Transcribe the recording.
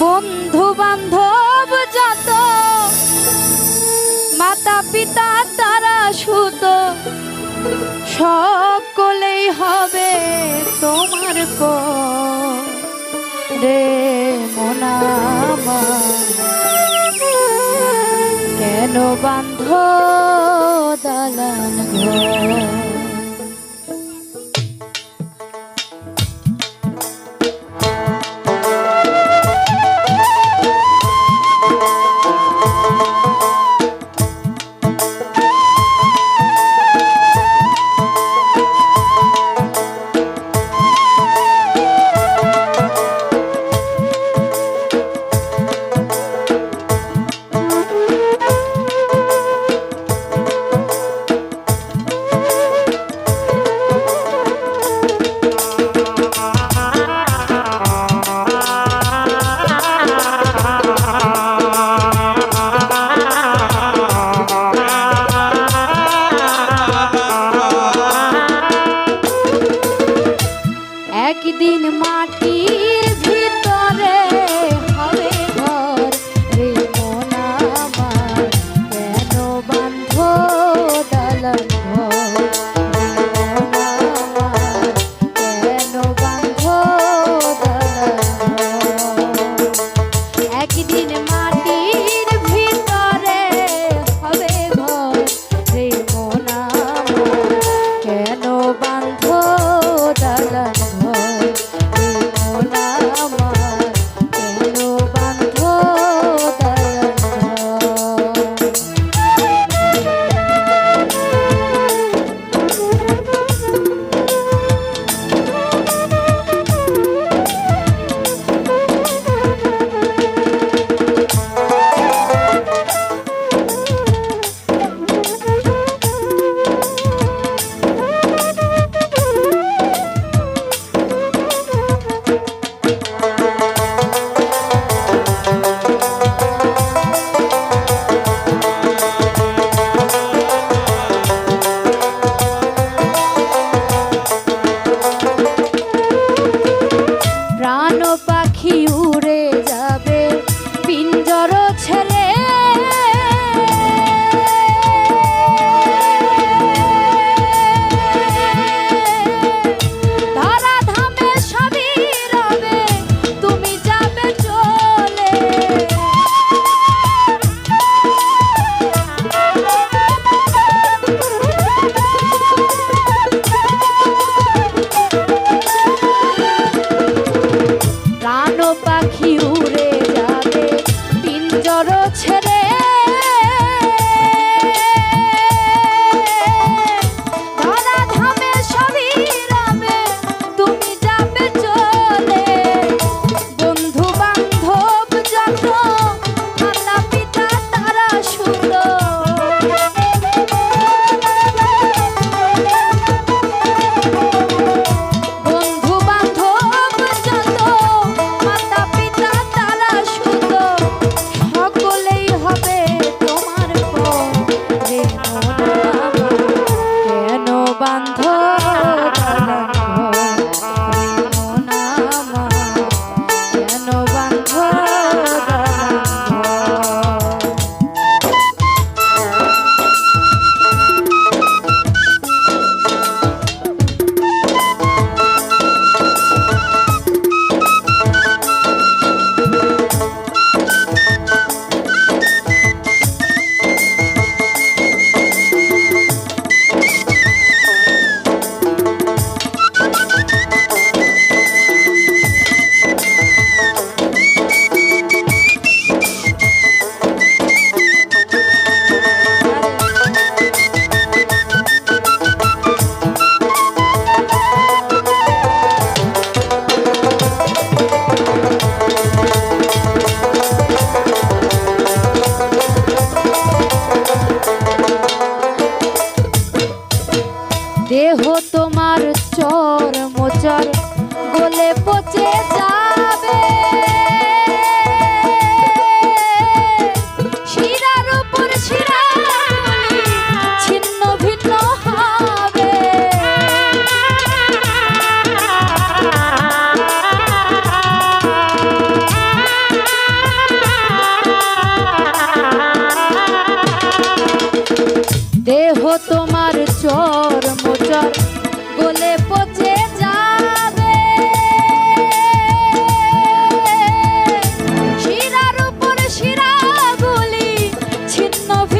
বন্ধু বান্ধব যত মাতা পিতা তারা সুত, সকলেই হবে তোমার রে মোনামা কেন বান্ধ দালান ঘর? একদিন মাটির ভিতরে nove.